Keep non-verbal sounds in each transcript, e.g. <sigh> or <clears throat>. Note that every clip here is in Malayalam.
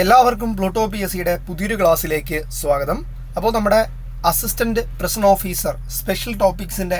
എല്ലാവർക്കും പ്ലൂട്ടോ പി എസ് സിയുടെ പുതിയൊരു ക്ലാസ്സിലേക്ക് സ്വാഗതം. അപ്പോൾ നമ്മുടെ അസിസ്റ്റന്റ് പ്രസൻ ഓഫീസർ സ്പെഷ്യൽ ടോപ്പിക്സിന്റെ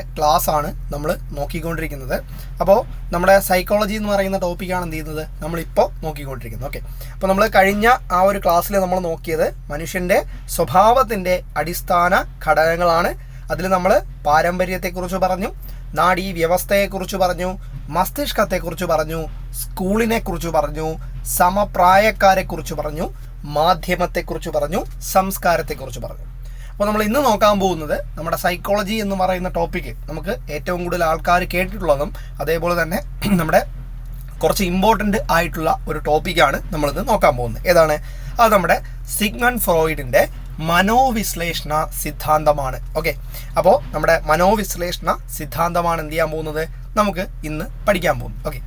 ആണ് നമ്മൾ നോക്കിക്കൊണ്ടിരിക്കുന്നത്. അപ്പോൾ നമ്മുടെ സൈക്കോളജി എന്ന് പറയുന്ന ടോപ്പിക്കാണ് എന്ത് ചെയ്യുന്നത്? നമ്മളിപ്പോൾ നോക്കിക്കൊണ്ടിരിക്കുന്നത്. ഓക്കെ. അപ്പോൾ നമ്മൾ കഴിഞ്ഞ ആ ഒരു ക്ലാസ്സിൽ നമ്മൾ നോക്കിയത് മനുഷ്യന്റെ സ്വഭാവത്തിന്റെ അടിസ്ഥാന ഘടകങ്ങളാണ്. അതിൽ നമ്മൾ പാരമ്പര്യത്തെക്കുറിച്ച് പറഞ്ഞു നാഡീ വ്യവസ്ഥയെക്കുറിച്ച് പറഞ്ഞു മസ്തിഷ്കത്തെക്കുറിച്ച് പറഞ്ഞു സ്കൂളിനെ കുറിച്ച് പറഞ്ഞു സമപ്രായക്കാരെ കുറിച്ച് പറഞ്ഞു മാധ്യമത്തെക്കുറിച്ച് പറഞ്ഞു സംസ്കാരത്തെക്കുറിച്ച് പറഞ്ഞു. അപ്പോൾ നമ്മൾ ഇന്ന് നോക്കാൻ പോകുന്നത് നമ്മുടെ സൈക്കോളജി എന്ന് പറയുന്ന ടോപ്പിക്ക് നമുക്ക് ഏറ്റവും കൂടുതൽ ആൾക്കാർ കേട്ടിട്ടുള്ളതും അതേപോലെ തന്നെ <clears throat> നമ്മുടെ കുറച്ച് ഇമ്പോർട്ടന്റ് ആയിട്ടുള്ള ഒരു ടോപ്പിക്കാണ് നമ്മളിന്ന് നോക്കാൻ പോകുന്നത്. ഏതാണ്? അത് നമ്മുടെ സിഗ്മൺ ഫ്രോയിഡിന്റെ മനോവിശ്ലേഷണ സിദ്ധാന്തമാണ്. ഓക്കെ അപ്പോൾ നമ്മുടെ മനോവിശ്ലേഷണ സിദ്ധാന്തമാണ് എന്ത് ചെയ്യാൻ പോകുന്നത്? നമുക്ക് ഇന്ന് പഠിക്കാൻ പോകും ഓക്കെ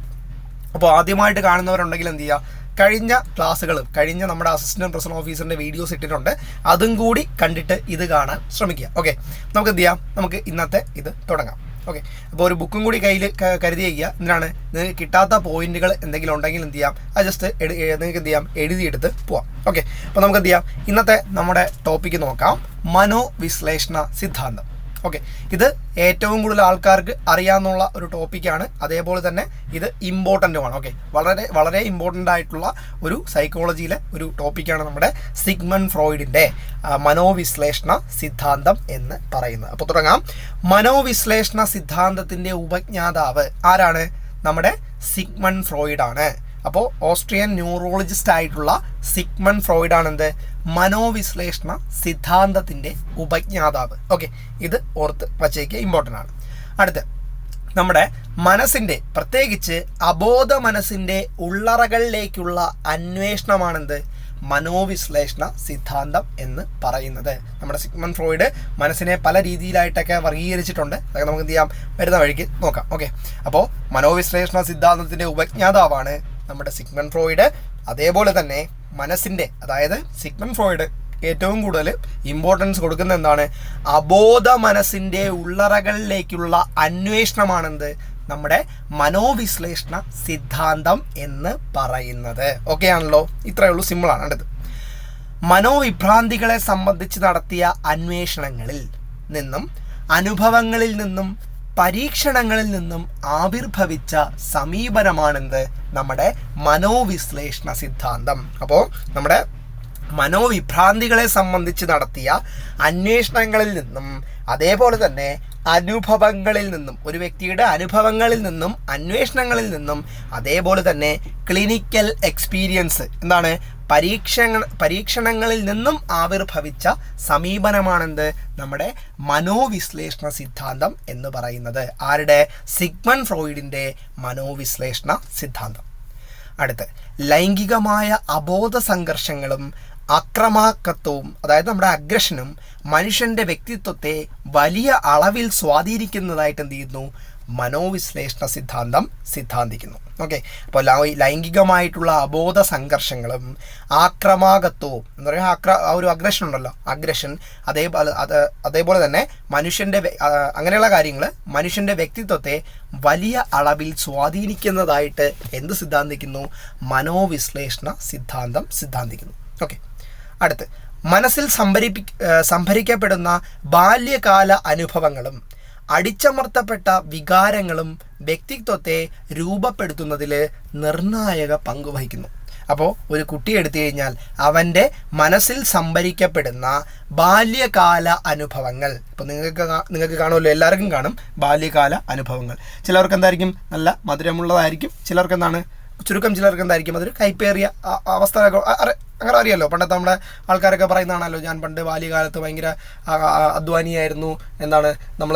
അപ്പോൾ ആദ്യമായിട്ട് കാണുന്നവരുണ്ടെങ്കിൽ എന്ത് ചെയ്യുക കഴിഞ്ഞ ക്ലാസ്സുകൾ കഴിഞ്ഞ നമ്മുടെ അസിസ്റ്റന്റ് പ്രസിഡന്റ് ഓഫീസറിന്റെ വീഡിയോസ് ഇട്ടിട്ടുണ്ട്. അതും കൂടി കണ്ടിട്ട് ഇത് കാണാൻ ശ്രമിക്കുക. ഓക്കെ നമുക്ക് എന്ത് ചെയ്യാം? നമുക്ക് ഇന്നത്തെ ഇത് തുടങ്ങാം. ഓക്കെ അപ്പോൾ ഒരു ബുക്കും കൂടി കയ്യിൽ കരുതി വയ്ക്കുക. എന്തിനാണ്? നിങ്ങൾക്ക് കിട്ടാത്ത പോയിന്റുകൾ എന്തെങ്കിലും ഉണ്ടെങ്കിൽ എന്ത് ചെയ്യാം? അത് ജസ്റ്റ് നിങ്ങൾക്ക് എന്ത് ചെയ്യാം? എഴുതിയെടുത്ത് പോവാം. ഓക്കെ അപ്പോൾ നമുക്ക് എന്ത് ചെയ്യാം? ഇന്നത്തെ നമ്മുടെ ടോപ്പിക്ക് നോക്കാം. മനോവിശ്ലേഷണ സിദ്ധാന്തം. ഓക്കെ. ഇത് ഏറ്റവും കൂടുതൽ ആൾക്കാർക്ക് അറിയാമെന്നുള്ള ഒരു ടോപ്പിക്കാണ്. അതേപോലെ തന്നെ ഇത് ഇമ്പോർട്ടന്റുമാണ് ഓക്കെ. വളരെ വളരെ ഇമ്പോർട്ടന്റ് ആയിട്ടുള്ള ഒരു സൈക്കോളജിയിലെ ഒരു ടോപ്പിക്കാണ് നമ്മുടെ സിഗ്മൺ ഫ്രോയിഡിന്റെ മനോവിശ്ലേഷണ സിദ്ധാന്തം എന്ന് പറയുന്നത്. അപ്പോൾ തുടങ്ങാം. മനോവിശ്ലേഷണ സിദ്ധാന്തത്തിന്റെ ഉപജ്ഞാതാവ് ആരാണ്? നമ്മുടെ സിഗ്മൺ ഫ്രോയിഡാണ്. അപ്പോൾ ഓസ്ട്രിയൻ ന്യൂറോളജിസ്റ്റ് ആയിട്ടുള്ള സിഗ്മൺ ഫ്രോയിഡ് ആണെന്ത് മനോവിശ്ലേഷണ സിദ്ധാന്തത്തിന്റെ ഉപജ്ഞാതാവ്. ഓക്കെ ഇത് ഓർത്ത് വച്ചേക്ക് ഇമ്പോർട്ടന്റ് ആണ്. അടുത്ത് നമ്മുടെ മനസ്സിന്റെ പ്രത്യേകിച്ച് അബോധ മനസ്സിന്റെ ഉള്ളറകളിലേക്കുള്ള അന്വേഷണമാണെന്ത്? മനോവിശ്ലേഷണ സിദ്ധാന്തം എന്ന് പറയുന്നത്. നമ്മുടെ സിഗ്മൺ ഫ്രോയിഡ് മനസ്സിനെ പല രീതിയിലായിട്ടൊക്കെ വർഗീകരിച്ചിട്ടുണ്ട്. അതൊക്കെ നമുക്ക് എന്ത് ചെയ്യാം? വരുന്ന വഴിക്ക് നോക്കാം. ഓക്കെ അപ്പോൾ മനോവിശ്ലേഷണ സിദ്ധാന്തത്തിന്റെ ഉപജ്ഞാതാവാണ് നമ്മുടെ സിഗ്മൻ ഫ്രോയിഡ് അതേപോലെ തന്നെ മനസ്സിന്റെ അതായത് സിഗ്മൻ ഫ്രോയിഡ് ഏറ്റവും കൂടുതൽ ഇമ്പോർട്ടൻസ് കൊടുക്കുന്ന എന്താണ്? അബോധ മനസ്സിന്റെ ഉള്ളറകളിലേക്കുള്ള അന്വേഷണമാണെന്ത്? നമ്മുടെ മനോവിശ്ലേഷണ സിദ്ധാന്തം എന്ന് പറയുന്നത്. ഓക്കെ ആണല്ലോ? ഇത്രയേ ഉള്ളൂ. സിമ്പിളാണ് അടുത്ത് മനോവിഭ്രാന്തികളെ സംബന്ധിച്ച് നടത്തിയ അന്വേഷണങ്ങളിൽ നിന്നും അനുഭവങ്ങളിൽ നിന്നും പരീക്ഷണങ്ങളിൽ നിന്നും ആവിർഭവിച്ച സമീപനമാണെന്ത് നമ്മുടെ മനോവിശ്ലേഷണ സിദ്ധാന്തം. അപ്പോൾ നമ്മുടെ മനോവിഭ്രാന്തികളെ സംബന്ധിച്ച് നടത്തിയ അന്വേഷണങ്ങളിൽ നിന്നും അതേപോലെ തന്നെ അനുഭവങ്ങളിൽ നിന്നും ഒരു വ്യക്തിയുടെ അനുഭവങ്ങളിൽ നിന്നും അന്വേഷണങ്ങളിൽ നിന്നും അതേപോലെ തന്നെ ക്ലിനിക്കൽ എക്സ്പീരിയൻസ് എന്താണ്? പരീക്ഷണ പരീക്ഷണങ്ങളിൽ നിന്നും ആവിർഭവിച്ച സമീപനമാണെന്ത്? നമ്മുടെ മനോവിശ്ലേഷണ സിദ്ധാന്തം എന്ന് പറയുന്നത്. ആരുടെ? സിഗ്മൺ ഫ്രോയിഡിന്റെ മനോവിശ്ലേഷണ സിദ്ധാന്തം. അടുത്ത് ലൈംഗികമായ അബോധ സംഘർഷങ്ങളും അക്രമാക്കത്വവും അതായത് നമ്മുടെ അഗ്രഷനും മനുഷ്യന്റെ വ്യക്തിത്വത്തെ വലിയ അളവിൽ സ്വാധീനിക്കുന്നതായിട്ട് എന്ത് ചെയ്യുന്നു? മനോവിശ്ലേഷണ സിദ്ധാന്തം സിദ്ധാന്തിക്കുന്നു. ഓക്കെ അപ്പോൾ ലൈംഗികമായിട്ടുള്ള അബോധ സംഘർഷങ്ങളും ആക്രമാകത്വവും എന്ന് പറയുക ആക്ര ആ ഒരു അഗ്രഷൻ ഉണ്ടല്ലോ. അഗ്രഷൻ അതേപോലെ അത് അതേപോലെ തന്നെ മനുഷ്യന്റെ അങ്ങനെയുള്ള കാര്യങ്ങൾ മനുഷ്യന്റെ വ്യക്തിത്വത്തെ വലിയ അളവിൽ സ്വാധീനിക്കുന്നതായിട്ട് എന്ത് സിദ്ധാന്തിക്കുന്നു? മനോവിശ്ലേഷണ സിദ്ധാന്തം സിദ്ധാന്തിക്കുന്നു. ഓക്കെ അടുത്ത്. മനസ്സിൽ സംഭരിപ്പി സംഭരിക്കപ്പെടുന്ന ബാല്യകാല അനുഭവങ്ങളും അടിച്ചമർത്തപ്പെട്ട വികാരങ്ങളും വ്യക്തിത്വത്തെ രൂപപ്പെടുത്തുന്നതിൽ നിർണായക പങ്ക് വഹിക്കുന്നു. അപ്പോൾ ഒരു കുട്ടി എടുത്തു കഴിഞ്ഞാൽ അവന്റെ മനസ്സിൽ സംഭരിക്കപ്പെടുന്ന ബാല്യകാല അനുഭവങ്ങൾ. ഇപ്പോൾ നിങ്ങൾക്ക് നിങ്ങൾക്ക് കാണുമല്ലോ എല്ലാവർക്കും കാണും ബാല്യകാല അനുഭവങ്ങൾ. ചിലർക്ക് എന്തായിരിക്കും? നല്ല മധുരമുള്ളതായിരിക്കും. ചിലർക്ക് എന്താണ്? ചുരുക്കം ചിലർക്ക് എന്തായിരിക്കും? അതൊരു കൈപ്പേറിയ അവസ്ഥ. അങ്ങനെ അറിയാമല്ലോ പണ്ടത്തെ നമ്മുടെ ആൾക്കാരൊക്കെ പറയുന്നതാണല്ലോ ഞാൻ പണ്ട് ബാല്യകാലത്ത് ഭയങ്കര അധ്വാനിയായിരുന്നു. എന്താണ്? നമ്മൾ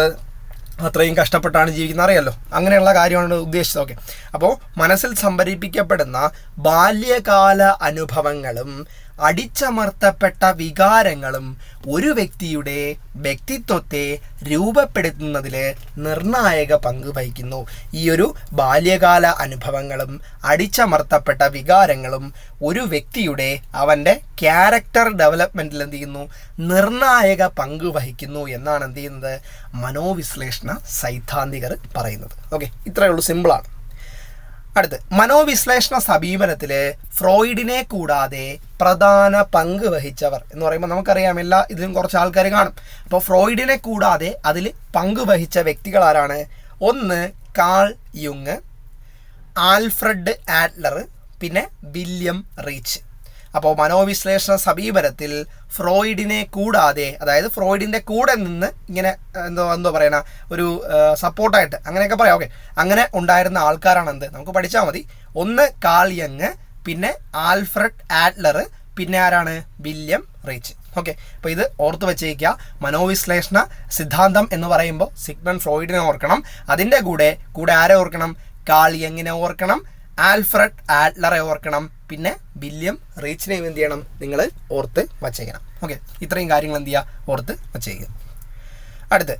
അത്രയും കഷ്ടപ്പെട്ടാണ് ജീവിക്കുന്നത്. അറിയാമല്ലോ അങ്ങനെയുള്ള കാര്യമാണ് ഉദ്ദേശിച്ചത്. ഓക്കെ. അപ്പോൾ മനസ്സിൽ സംഭരിപ്പിക്കപ്പെടുന്ന ബാല്യകാല അനുഭവങ്ങളും അടിച്ചമർത്തപ്പെട്ട വികാരങ്ങളും ഒരു വ്യക്തിയുടെ വ്യക്തിത്വത്തെ രൂപപ്പെടുത്തുന്നതിൽ നിർണായക പങ്ക് വഹിക്കുന്നു. ഈ ഒരു ബാല്യകാല അനുഭവങ്ങളും അടിച്ചമർത്തപ്പെട്ട വികാരങ്ങളും ഒരു വ്യക്തിയുടെ അവന്റെ ക്യാരക്ടർ ഡെവലപ്മെന്റിൽ എന്ത് ചെയ്യുന്നു? നിർണായക പങ്ക് വഹിക്കുന്നു എന്നാണ് എന്ത് ചെയ്യുന്നത്? മനോവിശ്ലേഷണ സൈദ്ധാന്തികർ പറയുന്നത്. ഓക്കെ ഇത്രയേ ഉള്ളൂ. സിമ്പിളാണ്. അടുത്ത്. മനോവിശ്ലേഷണ സമീപനത്തിൽ ഫ്രോയിഡിനെ കൂടാതെ പ്രധാന പങ്ക് വഹിച്ചവർ എന്ന് പറയുമ്പോൾ നമുക്കറിയാം എല്ലാ ഇതിലും കുറച്ച് ആൾക്കാർ കാണും. അപ്പോൾ ഫ്രോയിഡിനെ കൂടാതെ അതിൽ പങ്ക് വഹിച്ച വ്യക്തികൾ ആരാണ്? ഒന്ന് കാൾ യുങ് ആൽഫ്രഡ് ആഡ്ലർ പിന്നെ വില്യം റീച്ച്. അപ്പോൾ മനോവിശ്ലേഷണ സമീപനത്തിൽ ഫ്രോയിഡിനെ കൂടാതെ അതായത് ഫ്രോയിഡിന്റെ കൂടെ നിന്ന് ഇങ്ങനെ എന്തോ എന്തോ പറയണ ഒരു സപ്പോർട്ടായിട്ട് അങ്ങനെയൊക്കെ പറയാം. ഓക്കെ. അങ്ങനെ ഉണ്ടായിരുന്ന ആൾക്കാരാണ് എന്ത്? നമുക്ക് പഠിച്ചാൽ മതി. ഒന്ന് കാൾ യങ് പിന്നെ ആൽഫ്രഡ് ആഡ്ലർ പിന്നെ ആരാണ്? William Reich. ഓക്കെ. അപ്പോൾ ഇത് ഓർത്ത് വെച്ചേക്കുക മനോവിശ്ലേഷണ സിദ്ധാന്തം എന്ന് പറയുമ്പോൾ സിഗ്മൻ ഫ്രോയിഡിനെ ഓർക്കണം. അതിന്റെ കൂടെ കൂടെ ആരെ ഓർക്കണം? കാൾ യങ്ങിനെ ഓർക്കണം. ആൽഫ്രഡ് ആഡ്ലറെ ഓർക്കണം. പിന്നെ വില്യം റീച്ച് നെയിം എന്ത് ചെയ്യണം? നിങ്ങൾ ഓർത്ത് വച്ചേക്കണം. ഓക്കെ. ഇത്രയും കാര്യങ്ങൾ എന്ത് ചെയ്യുക? ഓർത്ത് വച്ചേക്കുക. അടുത്ത്.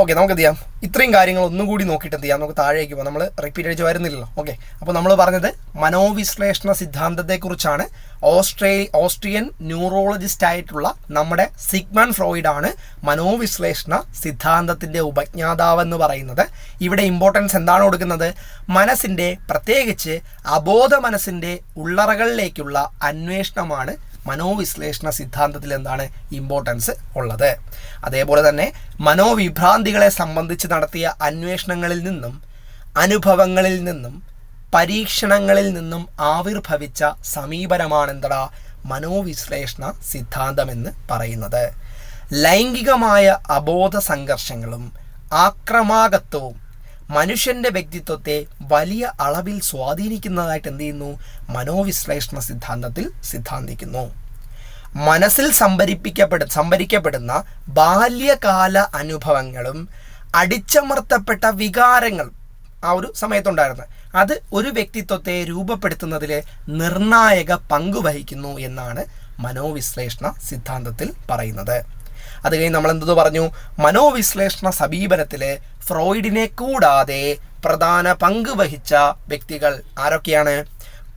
ഓക്കെ നമുക്ക് എന്ത് ചെയ്യാം? ഇത്രയും കാര്യങ്ങൾ ഒന്നും കൂടി നോക്കിയിട്ട് എന്ത് ചെയ്യാം? നമുക്ക് താഴേക്ക് പോകാം നമ്മൾ റിപ്പീറ്റ് അടിച്ച് വരുന്നില്ലല്ലോ. ഓക്കെ അപ്പോൾ നമ്മൾ പറഞ്ഞത് മനോവിശ്ലേഷണ സിദ്ധാന്തത്തെക്കുറിച്ചാണ്. ഓസ്ട്രേ ഓസ്ട്രിയൻ ന്യൂറോളജിസ്റ്റ് ആയിട്ടുള്ള നമ്മുടെ സിഗ്മൻ ഫ്രോയിഡ് ആണ് മനോവിശ്ലേഷണ സിദ്ധാന്തത്തിന്റെ ഉപജ്ഞാതാവെന്ന് പറയുന്നത്. ഇവിടെ ഇമ്പോർട്ടൻസ് എന്താണ് കൊടുക്കുന്നത്? മനസ്സിന്റെ പ്രത്യേകിച്ച് അബോധ മനസ്സിന്റെ ഉള്ളറകളിലേക്കുള്ള അന്വേഷണമാണ് മനോവിശ്ലേഷണ സിദ്ധാന്തത്തിൽ എന്താണ് ഇമ്പോർട്ടൻസ് ഉള്ളത്. അതേപോലെ തന്നെ മനോവിഭ്രാന്തികളെ സംബന്ധിച്ച് നടത്തിയ അന്വേഷണങ്ങളിൽ നിന്നും അനുഭവങ്ങളിൽ നിന്നും പരീക്ഷണങ്ങളിൽ നിന്നും ആവിർഭവിച്ച സമീപനമാണ് മനോവിശ്ലേഷണ സിദ്ധാന്തമെന്ന് പറയുന്നത്. ലൈംഗികമായ അബോധ സംഘർഷങ്ങളും ആക്രമാകത്വവും മനുഷ്യന്റെ വ്യക്തിത്വത്തെ വലിയ അളവിൽ സ്വാധീനിക്കുന്നതായിട്ട് എന്ത് ചെയ്യുന്നു? മനോവിശ്ലേഷണ സിദ്ധാന്തത്തിൽ സിദ്ധാന്തിക്കുന്നു. മനസ്സിൽ സംഭരിപ്പിക്കപ്പെടു സംഭരിക്കപ്പെടുന്ന ബാല്യകാല അനുഭവങ്ങളും അടിച്ചമർത്തപ്പെട്ട വികാരങ്ങളും ആ ഒരു സമയത്തുണ്ടായിരുന്നത് അത് ഒരു വ്യക്തിത്വത്തെ രൂപപ്പെടുത്തുന്നതിൽ നിർണായക പങ്ക് വഹിക്കുന്നു എന്നാണ് മനോവിശ്ലേഷണ സിദ്ധാന്തത്തിൽ പറയുന്നത്. അത് കഴിഞ്ഞ് നമ്മൾ എന്തെന്ന് പറഞ്ഞു? മനോവിശ്ലേഷണ സമീപനത്തിൽ ഫ്രോയിഡിനെ കൂടാതെ പ്രധാന പങ്ക് വഹിച്ച വ്യക്തികൾ ആരൊക്കെയാണ്?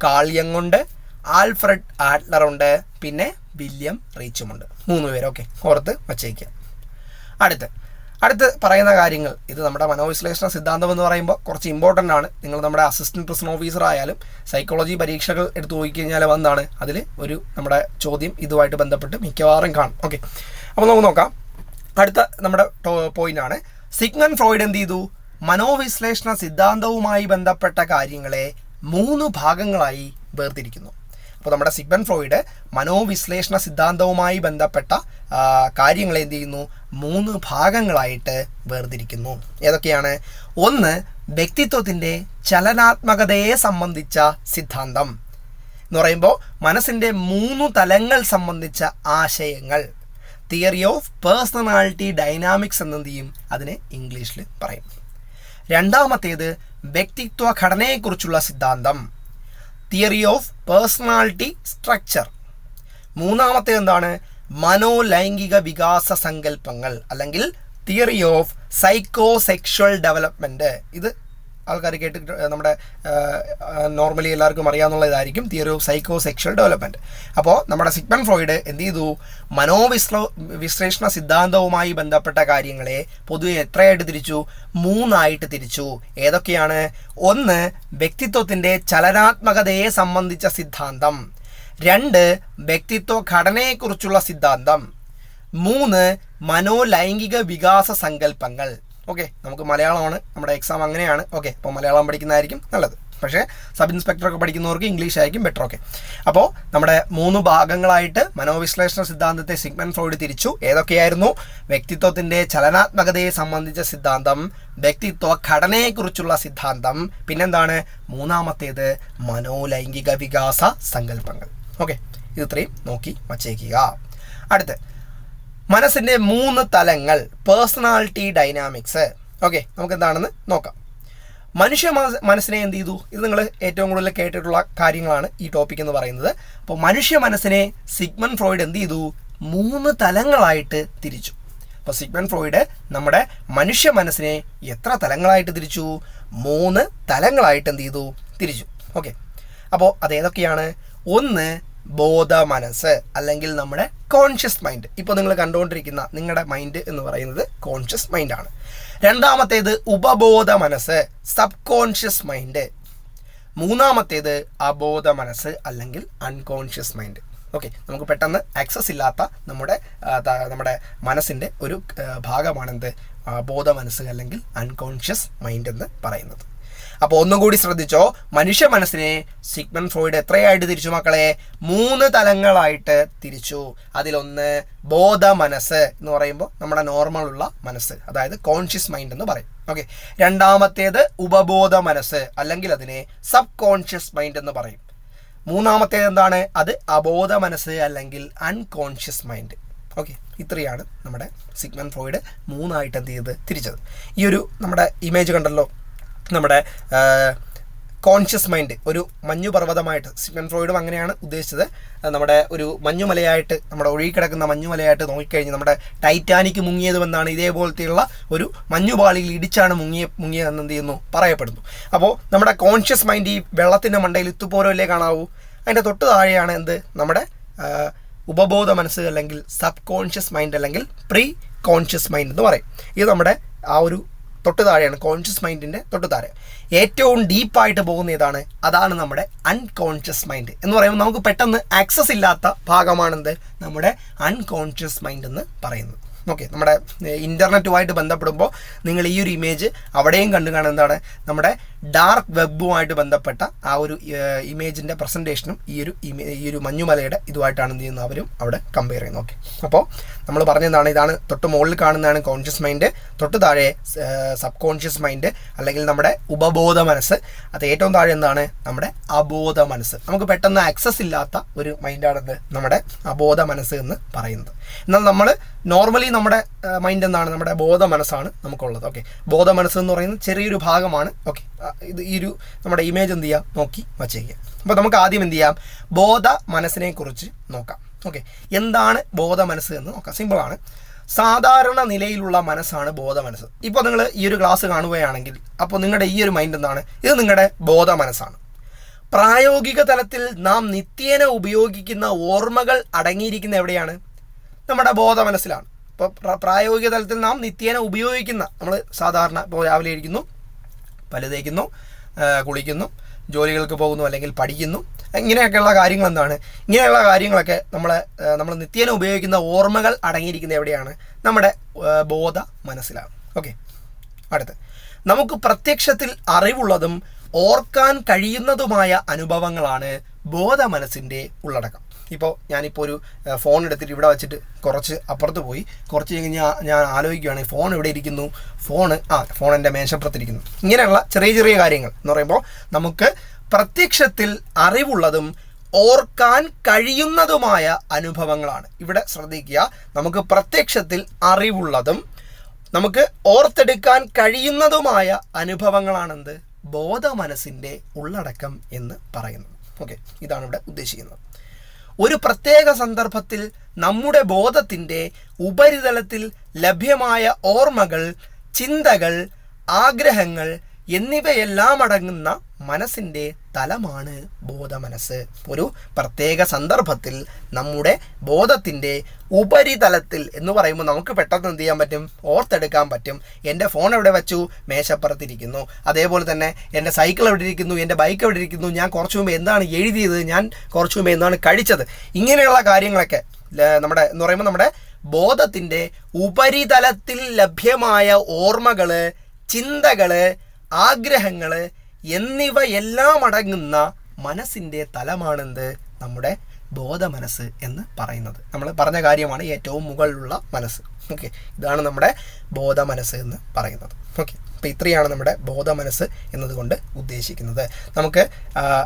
കാളിയങ്ങുണ്ട് ആൽഫ്രഡ് ആഡ്ലർ ഉണ്ട് പിന്നെ വില്യം റീച്ചുമുണ്ട് മൂന്ന് പേര്. ഓക്കെ. ഓർത്ത് വച്ചേക്കുക അടുത്ത്. അടുത്ത് പറയുന്ന കാര്യങ്ങൾ. ഇത് നമ്മുടെ മനോവിശ്ലേഷണ സിദ്ധാന്തം എന്ന് പറയുമ്പോൾ കുറച്ച് ഇമ്പോർട്ടന്റ് ആണ്. നിങ്ങൾ നമ്മുടെ അസിസ്റ്റന്റ് പ്രസൻ ഓഫീസർ ആയാലും സൈക്കോളജി പരീക്ഷകൾ എടുത്തു നോക്കിക്കഴിഞ്ഞാൽ വന്നാണ് അതിൽ ഒരു നമ്മുടെ ചോദ്യം ഇതുമായിട്ട് ബന്ധപ്പെട്ട് മിക്കവാറും കാണും. ഓക്കെ. അപ്പോൾ നമുക്ക് നോക്കാം. അടുത്ത നമ്മുടെ പോയിന്റ് ആണ്. സിഗ്മൻ ഫ്രോയിഡ് എന്ത് ചെയ്തു? മനോവിശ്ലേഷണ സിദ്ധാന്തവുമായി ബന്ധപ്പെട്ട കാര്യങ്ങളെ മൂന്ന് ഭാഗങ്ങളായി വേർതിരിക്കുന്നു. അപ്പോൾ നമ്മുടെ സിഗ്മൻ ഫ്രോയിഡ് മനോവിശ്ലേഷണ സിദ്ധാന്തവുമായി ബന്ധപ്പെട്ട കാര്യങ്ങളെ എന്ത് ചെയ്യുന്നു? മൂന്ന് ഭാഗങ്ങളായിട്ട് വേർതിരിക്കുന്നു. ഏതൊക്കെയാണ്? ഒന്ന് വ്യക്തിത്വത്തിന്റെ ചലനാത്മകതയെ സംബന്ധിച്ച സിദ്ധാന്തം. എന്ന് പറയുമ്പോൾ മനസ്സിന്റെ മൂന്ന് തലങ്ങൾ സംബന്ധിച്ച ആശയങ്ങൾ. തിയറി ഓഫ് പേഴ്സണാലിറ്റി ഡൈനാമിക്സ് എന്നെന്ത് അതിനെ ഇംഗ്ലീഷിൽ പറയും. രണ്ടാമത്തേത് വ്യക്തിത്വ ഘടനയെക്കുറിച്ചുള്ള സിദ്ധാന്തം. Theory of personality structure. മൂന്നാമത്തെ എന്താണ്? മനോലൈംഗിക വികാസ സങ്കല്പങ്ങൾ അല്ലെങ്കിൽ theory of psycho sexual development ഇത് ആൾക്കാർ കേട്ട് നമ്മുടെ നോർമലി എല്ലാവർക്കും അറിയാവുന്ന ഇതായിരിക്കും theory of psycho sexual development അപ്പോൾ നമ്മുടെ സിഗ്മൻ ഫ്രോയിഡ് എന്ത് ചെയ്തു? മനോവിശ്ലോ വിശ്ലേഷണ സിദ്ധാന്തവുമായി ബന്ധപ്പെട്ട കാര്യങ്ങളെ പൊതുവെ എത്രയായിട്ട് തിരിച്ചു? മൂന്നായിട്ട് തിരിച്ചു. ഏതൊക്കെയാണ്? ഒന്ന് വ്യക്തിത്വത്തിന്റെ ചലനാത്മകതയെ സംബന്ധിച്ച സിദ്ധാന്തം. രണ്ട് വ്യക്തിത്വ ഘടനയെക്കുറിച്ചുള്ള സിദ്ധാന്തം. മൂന്ന് മനോലൈംഗിക വികാസ സങ്കല്പങ്ങൾ. ഓക്കെ നമുക്ക് മലയാളമാണ് നമ്മുടെ എക്സാം അങ്ങനെയാണ്. ഓക്കെ അപ്പോൾ മലയാളം പഠിക്കുന്നതായിരിക്കും നല്ലത്. പക്ഷേ സബ് ഇൻസ്പെക്ടറൊക്കെ പഠിക്കുന്നവർക്ക് ഇംഗ്ലീഷ് ആയിരിക്കും ബെറ്റർ ഓക്കെ അപ്പോൾ നമ്മുടെ മൂന്ന് ഭാഗങ്ങളായിട്ട് മനോവിശ്ലേഷണ സിദ്ധാന്തത്തെ സിഗ്മൻ ഫ്രോയിഡ് തിരിച്ചു. ഏതൊക്കെയായിരുന്നു? വ്യക്തിത്വത്തിന്റെ ചലനാത്മകതയെ സംബന്ധിച്ച സിദ്ധാന്തം വ്യക്തിത്വ ഘടനയെക്കുറിച്ചുള്ള സിദ്ധാന്തം പിന്നെന്താണ്? മൂന്നാമത്തേത് മനോലൈംഗിക വികാസ സങ്കല്പങ്ങൾ. ഓക്കെ ഇത് ഇത്രയും നോക്കി വച്ചേക്കുക. അടുത്ത് മനസ്സിന്റെ മൂന്ന് തലങ്ങൾ പേഴ്സണാലിറ്റി ഡൈനാമിക്സ് ഓക്കെ നമുക്ക് എന്താണെന്ന് നോക്കാം. മനുഷ്യ മനസ് മനസ്സിനെ എന്ത് ചെയ്തു? ഇത് നിങ്ങൾ ഏറ്റവും കൂടുതൽ കേട്ടിട്ടുള്ള കാര്യങ്ങളാണ് ഈ ടോപ്പിക് എന്ന് പറയുന്നത്. അപ്പോൾ മനുഷ്യ മനസ്സിനെ സിഗ്മൻ ഫ്രോയിഡ് എന്ത് ചെയ്തു? മൂന്ന് തലങ്ങളായിട്ട് തിരിച്ചു. അപ്പോൾ സിഗ്മൻ ഫ്രോയിഡ് നമ്മുടെ മനുഷ്യ മനസ്സിനെ എത്ര തലങ്ങളായിട്ട് തിരിച്ചു? മൂന്ന് തലങ്ങളായിട്ട് എന്ത് ചെയ്തു? തിരിച്ചു. ഓക്കെ അപ്പോൾ അത് ഏതൊക്കെയാണ്? ഒന്ന് ബോധ മനസ്സ് അല്ലെങ്കിൽ നമ്മുടെ കോൺഷ്യസ് മൈൻഡ് ഇപ്പോൾ നിങ്ങൾ കണ്ടുകൊണ്ടിരിക്കുന്ന നിങ്ങളുടെ മൈൻഡ് എന്ന് പറയുന്നത് കോൺഷ്യസ് മൈൻഡാണ് രണ്ടാമത്തേത് ഉപബോധ മനസ്സ് സബ് കോൺഷ്യസ് മൈൻഡ് മൂന്നാമത്തേത് അബോധ മനസ്സ് അല്ലെങ്കിൽ അൺകോൺഷ്യസ് മൈൻഡ് ഓക്കെ നമുക്ക് പെട്ടെന്ന് ആക്സസ് ഇല്ലാത്ത നമ്മുടെ നമ്മുടെ മനസ്സിന്റെ ഒരു ഭാഗമാണെന്ത്? ബോധ മനസ്സ് അല്ലെങ്കിൽ അൺകോൺഷ്യസ് മൈൻഡ് എന്ന് പറയുന്നത്. അപ്പോൾ ഒന്നും കൂടി ശ്രദ്ധിച്ചോ. മനുഷ്യ മനസ്സിനെ സിഗ്മൻ ഫ്രോയിഡ് എത്രയായിട്ട് തിരിച്ചു മക്കളെ? മൂന്ന് തലങ്ങളായിട്ട് തിരിച്ചു. അതിലൊന്ന് ബോധ മനസ്സ് എന്ന് പറയുമ്പോൾ നമ്മുടെ നോർമൽ ഉള്ള മനസ്സ് അതായത് കോൺഷ്യസ് മൈൻഡ് എന്ന് പറയും. ഓക്കെ രണ്ടാമത്തേത് ഉപബോധ മനസ്സ് അല്ലെങ്കിൽ അതിനെ സബ് കോൺഷ്യസ് മൈൻഡ് എന്ന് പറയും. മൂന്നാമത്തേത് എന്താണ്? അത് അബോധ മനസ്സ് അല്ലെങ്കിൽ അൺകോൺഷ്യസ് മൈൻഡ് ഓക്കെ ഇത്രയാണ് നമ്മുടെ സിഗ്മൻ ഫ്രോയിഡ് മൂന്നായിട്ട് എന്ത് ചെയ്ത് തിരിച്ചത്. ഈ ഒരു നമ്മുടെ ഇമേജ് കണ്ടല്ലോ. നമ്മുടെ കോൺഷ്യസ് മൈൻഡ് ഒരു മഞ്ഞു പർവതമായിട്ട് സിഗ്മൻ ഫ്രോയിഡും അങ്ങനെയാണ് ഉദ്ദേശിച്ചത്. നമ്മുടെ ഒരു മഞ്ഞുമലയായിട്ട് നമ്മുടെ ഒഴുകിക്കിടക്കുന്ന മഞ്ഞുമലയായിട്ട് നോക്കിക്കഴിഞ്ഞ് നമ്മുടെ ടൈറ്റാനിക് മുങ്ങിയതുമെന്നാണ് ഇതേപോലത്തെയുള്ള ഒരു മഞ്ഞുപാളിയിൽ ഇടിച്ചാണ് മുങ്ങിയ മുങ്ങിയതെന്ന് എന്ത് ചെയ്യുന്നു? പറയപ്പെടുന്നു. അപ്പോൾ നമ്മുടെ കോൺഷ്യസ് മൈൻഡ് ഈ വെള്ളത്തിന്റെ മണ്ടയിൽ ഇത്തുപോരല്ലേ കാണാവൂ? അതിന്റെ തൊട്ട് താഴെയാണ് എന്ത്? നമ്മുടെ ഉപബോധ മനസ്സ് അല്ലെങ്കിൽ സബ് കോൺഷ്യസ് മൈൻഡ് അല്ലെങ്കിൽ പ്രീ കോൺഷ്യസ് മൈൻഡ് എന്ന് പറയും. ഇത് നമ്മുടെ ആ ഒരു തൊട്ട് താഴെയാണ് കോൺഷ്യസ് മൈൻഡിന്റെ തൊട്ട് താഴെ. ഏറ്റവും ഡീപ്പായിട്ട് പോകുന്ന ഏതാണ്? അതാണ് നമ്മുടെ അൺകോൺഷ്യസ് മൈൻഡ് എന്ന് പറയുമ്പോൾ നമുക്ക് പെട്ടെന്ന് ആക്സസ് ഇല്ലാത്ത ഭാഗമാണെന്ത്? നമ്മുടെ അൺകോൺഷ്യസ് മൈൻഡ് എന്ന് പറയുന്നത്. ഓക്കെ നമ്മുടെ ഇന്റർനെറ്റുമായിട്ട് ബന്ധപ്പെടുമ്പോൾ നിങ്ങൾ ഈ ഒരു ഇമേജ് അവിടെയും കണ്ടു കാണുന്നതാണ്. നമ്മുടെ ഡാർക്ക് വെബുമായിട്ട് ബന്ധപ്പെട്ട ആ ഒരു ഇമേജിന്റെ പ്രസന്റേഷനും ഈ ഒരു ഈ ഒരു മഞ്ഞുമലയുടെ ഇതുമായിട്ടാണ് എന്ത് ചെയ്യുന്നത് അവരും അവിടെ കമ്പയർ ചെയ്യുന്നത്. ഓക്കെ. അപ്പോൾ നമ്മൾ പറഞ്ഞതാണ് ഇതാണ് തൊട്ട് മുകളിൽ കാണുന്നതാണ് കോൺഷ്യസ് മൈൻഡ് തൊട്ട് താഴെ സബ് കോൺഷ്യസ് മൈൻഡ് അല്ലെങ്കിൽ നമ്മുടെ ഉപബോധ മനസ്സ്. അത് ഏറ്റവും താഴെ എന്താണ്? നമ്മുടെ അബോധ മനസ്സ്. നമുക്ക് പെട്ടെന്ന് ആക്സസ് ഇല്ലാത്ത ഒരു മൈൻഡാണെന്ന് നമ്മുടെ അബോധ മനസ്സ് എന്ന് പറയുന്നത്. എന്നാൽ നമ്മൾ നോർമലി നമ്മുടെ മൈൻഡ് എന്താണ്? നമ്മുടെ ബോധ മനസ്സാണ് നമുക്കുള്ളത്. ഓക്കെ. ബോധ മനസ്സ് എന്ന് പറയുന്നത് ചെറിയൊരു ഭാഗമാണ്. ഓക്കെ. ഇത് ഈ ഒരു നമ്മുടെ ഇമേജ് എന്ത് ചെയ്യാം? നോക്കി വച്ചേക്കുക അപ്പോൾ നമുക്ക് ആദ്യം എന്ത് ചെയ്യാം? ബോധ മനസ്സിനെ കുറിച്ച് നോക്കാം. ഓക്കെ എന്താണ് ബോധ മനസ്സ് എന്ന് നോക്കാം. സിമ്പിളാണ് സാധാരണ നിലയിലുള്ള മനസ്സാണ് ബോധ മനസ്സ്. ഇപ്പോൾ നിങ്ങൾ ഈ ഒരു ക്ലാസ് കാണുകയാണെങ്കിൽ അപ്പോൾ നിങ്ങളുടെ ഈ ഒരു മൈൻഡ് എന്താണ്? ഇത് നിങ്ങളുടെ ബോധ മനസ്സാണ്. പ്രായോഗിക തലത്തിൽ നാം നിത്യേന ഉപയോഗിക്കുന്ന ഓർമ്മകൾ അടങ്ങിയിരിക്കുന്ന എവിടെയാണ്? നമ്മുടെ ബോധ മനസ്സിലാണ്. ഇപ്പോൾ പ്ര- പ്രായോഗിക തലത്തിൽ നാം നിത്യേന ഉപയോഗിക്കുന്ന നമ്മൾ സാധാരണ ഇപ്പോൾ രാവിലെ ഇരിക്കുന്നു. പല്ല് തേക്കുന്നു കുളിക്കുന്നു ജോലികൾക്ക് പോകുന്നു അല്ലെങ്കിൽ പഠിക്കുന്നു. ഇങ്ങനെയൊക്കെയുള്ള കാര്യങ്ങൾ എന്താണ്? ഇങ്ങനെയുള്ള കാര്യങ്ങളൊക്കെ നമ്മൾ നമ്മൾ നിത്യേന ഉപയോഗിക്കുന്ന ഓർമ്മകൾ അടങ്ങിയിരിക്കുന്ന എവിടെയാണ്? നമ്മുടെ ബോധ മനസ്സിലാണ്. ഓക്കെ. അടുത്ത്. നമുക്ക് പ്രത്യക്ഷത്തിൽ അറിവുള്ളതും ഓർക്കാൻ കഴിയുന്നതുമായ അനുഭവങ്ങളാണ് ബോധ മനസ്സിന്റെ ഉള്ളടക്കം. ഇപ്പോൾ ഞാനിപ്പോൾ ഒരു ഫോൺ എടുത്തിട്ട് ഇവിടെ വെച്ചിട്ട് കുറച്ച് അപ്പുറത്ത് പോയി. കുറച്ച് കഴിഞ്ഞ് ഞാൻ ആലോചിക്കുകയാണ് ഫോൺ എവിടെ ഇരിക്കുന്നു? ഫോൺ ആ ഫോൺ എന്റെ മേശപ്പുറത്തിരിക്കുന്നു. ഇങ്ങനെയുള്ള ചെറിയ ചെറിയ കാര്യങ്ങൾ എന്ന് പറയുമ്പോൾ നമുക്ക് പ്രത്യക്ഷത്തിൽ അറിവുള്ളതും ഓർക്കാൻ കഴിയുന്നതുമായ അനുഭവങ്ങളാണ്. ഇവിടെ ശ്രദ്ധിക്കുക. നമുക്ക് പ്രത്യക്ഷത്തിൽ അറിവുള്ളതും നമുക്ക് ഓർത്തെടുക്കാൻ കഴിയുന്നതുമായ അനുഭവങ്ങളാണെന്ത്? ബോധ മനസ്സിന്റെ ഉള്ളടക്കം എന്ന് പറയുന്നത്. ഓക്കെ ഇതാണ് ഇവിടെ ഉദ്ദേശിക്കുന്നത്. ഒരു പ്രത്യേക സന്ദർഭത്തിൽ നമ്മുടെ ബോധത്തിന്റെ ഉപരിതലത്തിൽ ലഭ്യമായ ഓർമ്മകൾ ചിന്തകൾ ആഗ്രഹങ്ങൾ എന്നിവയെല്ലാം അടങ്ങുന്ന മനസ്സിന്റെ തലമാണ് ബോധമനസ്സ്. ഒരു പ്രത്യേക സന്ദർഭത്തിൽ നമ്മുടെ ബോധത്തിന്റെ ഉപരിതലത്തിൽ എന്ന് പറയുമ്പോൾ നമുക്ക് പെട്ടെന്ന് എന്ത് ചെയ്യാൻ പറ്റും? ഓർത്തെടുക്കാൻ പറ്റും. എന്റെ ഫോൺ എവിടെ വെച്ചു? മേശപ്പുറത്തിരിക്കുന്നു. അതേപോലെ തന്നെ എന്റെ സൈക്കിൾ എവിടെ ഇരിക്കുന്നു? എന്റെ ബൈക്ക് എവിടെ ഇരിക്കുന്നു? ഞാൻ കുറച്ച് മുമ്പ് എന്താണ് എഴുതിയത്? ഞാൻ കുറച്ച് മുമ്പ് എന്താണ് കഴിച്ചത്? ഇങ്ങനെയുള്ള കാര്യങ്ങളൊക്കെ നമ്മുടെ എന്ന് പറയുമ്പോൾ നമ്മുടെ ബോധത്തിന്റെ ഉപരിതലത്തിൽ ലഭ്യമായ ഓർമ്മകൾ ചിന്തകൾ ആഗ്രഹങ്ങൾ എന്നിവയെല്ലാം അടങ്ങുന്ന മനസ്സിന്റെ തലമാണെന്ത്? നമ്മുടെ ബോധ മനസ്സ് എന്ന് പറയുന്നത്. നമ്മൾ പറഞ്ഞ കാര്യമാണ് ഏറ്റവും മുകളിലുള്ള മനസ്സ്. ഓക്കെ. ഇതാണ് നമ്മുടെ ബോധ മനസ്സ് എന്ന് പറയുന്നത്. ഓക്കെ. അപ്പോൾ ഇത്രയാണ് നമ്മുടെ ബോധ മനസ്സ് എന്നതുകൊണ്ട് ഉദ്ദേശിക്കുന്നത്. നമുക്ക്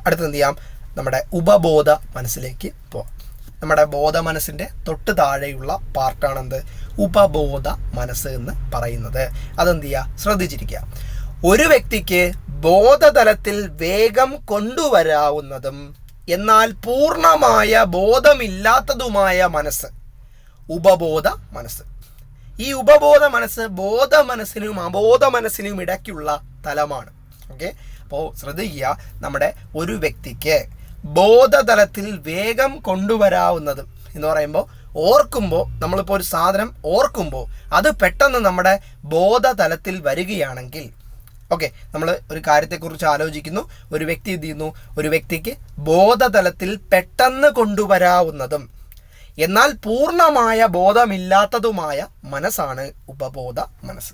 അടുത്ത് എന്ത് ചെയ്യാം? നമ്മുടെ ഉപബോധ മനസ്സിലേക്ക് പോവാം. നമ്മുടെ ബോധ മനസ്സിന്റെ തൊട്ട് താഴെയുള്ള പാർട്ടാണെന്ത്? ഉപബോധ മനസ്സ് എന്ന് പറയുന്നത്. അതെന്ത് ചെയ്യുക? ശ്രദ്ധിച്ചിരിക്കുക. ഒരു വ്യക്തിക്ക് ബോധതലത്തിൽ വേഗം കൊണ്ടുവരാവുന്നതും എന്നാൽ പൂർണമായ ബോധമില്ലാത്തതുമായ മനസ്സ്. ഉപബോധ മനസ്സ്. ഈ ഉപബോധ മനസ്സ് ബോധ മനസ്സിനും അബോധ മനസ്സിനും ഇടയ്ക്കുള്ള തലമാണ്. ഓക്കെ? അപ്പോൾ ശ്രദ്ധിക്കുക നമ്മുടെ ഒരു വ്യക്തിക്ക് ബോധതലത്തിൽ വേഗം കൊണ്ടുവരാവുന്നതും എന്ന് പറയുമ്പോൾ ഓർക്കുമ്പോൾ നമ്മളിപ്പോൾ ഒരു സാധനം ഓർക്കുമ്പോൾ അത് പെട്ടെന്ന് നമ്മുടെ ബോധതലത്തിൽ വരികയാണെങ്കിൽ ഓക്കെ നമ്മൾ ഒരു കാര്യത്തെക്കുറിച്ച് ആലോചിക്കുന്നു. ഒരു വ്യക്തി എന്ത് ചെയ്യുന്നു? ഒരു വ്യക്തിക്ക് ബോധതലത്തിൽ പെട്ടെന്ന് കൊണ്ടുവരാവുന്നതും എന്നാൽ പൂർണമായ ബോധമില്ലാത്തതുമായ മനസ്സാണ് ഉപബോധ മനസ്സ്.